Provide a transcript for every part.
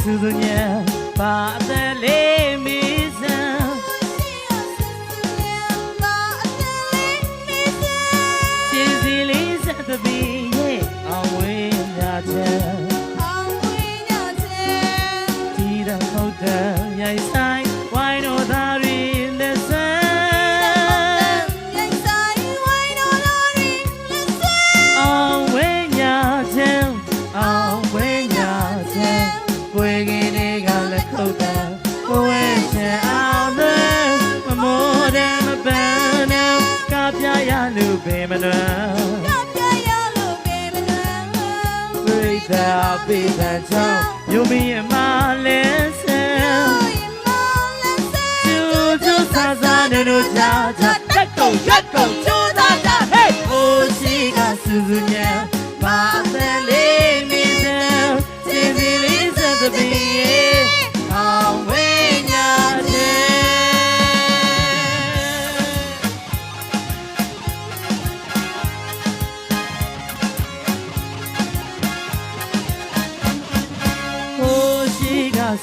စူးစူးညံပါအသက်လေးမီးစံချီစီလေးစက်သပီးရဲ့အောင်ဝေးညာချမ်းဒီတော့ဟုတ်တယ်ရိုက်ဆိုင်ဝိုင်းတော်သားရီလက်ဆန်းအောင်ဝေးညာချမ်းအောင် တယ်ဘဝချမ်းအောင်တယ်မမိုးတယ်မပန်းနဲ့ကပြရလို့ပဲမနှွမ်းပြိတ္တာပိသံချောင်းယုံမီအမလဲဆန်းကျူကျူဆာဆာနဲ့တို့ချာချာတက်ကုန်ရက်ကုန်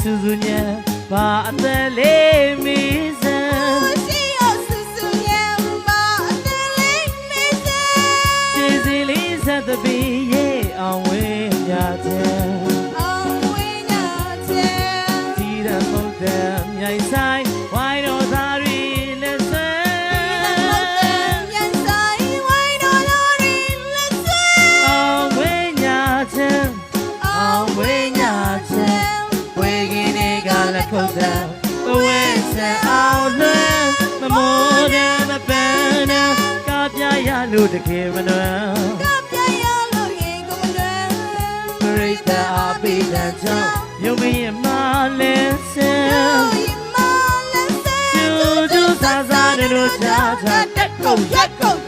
စူးစူးညံဘာအသက်လေးမီးစံစီ လို့တကယ်မနှွမ်းပရိသတ်အပိဒံကြောင့်ယုံမင်းရဲ့မလဲဆန်းကျူကျူဆာဆာနဲ့တို့ချာချာတက်ကုန်ရက်ကုန်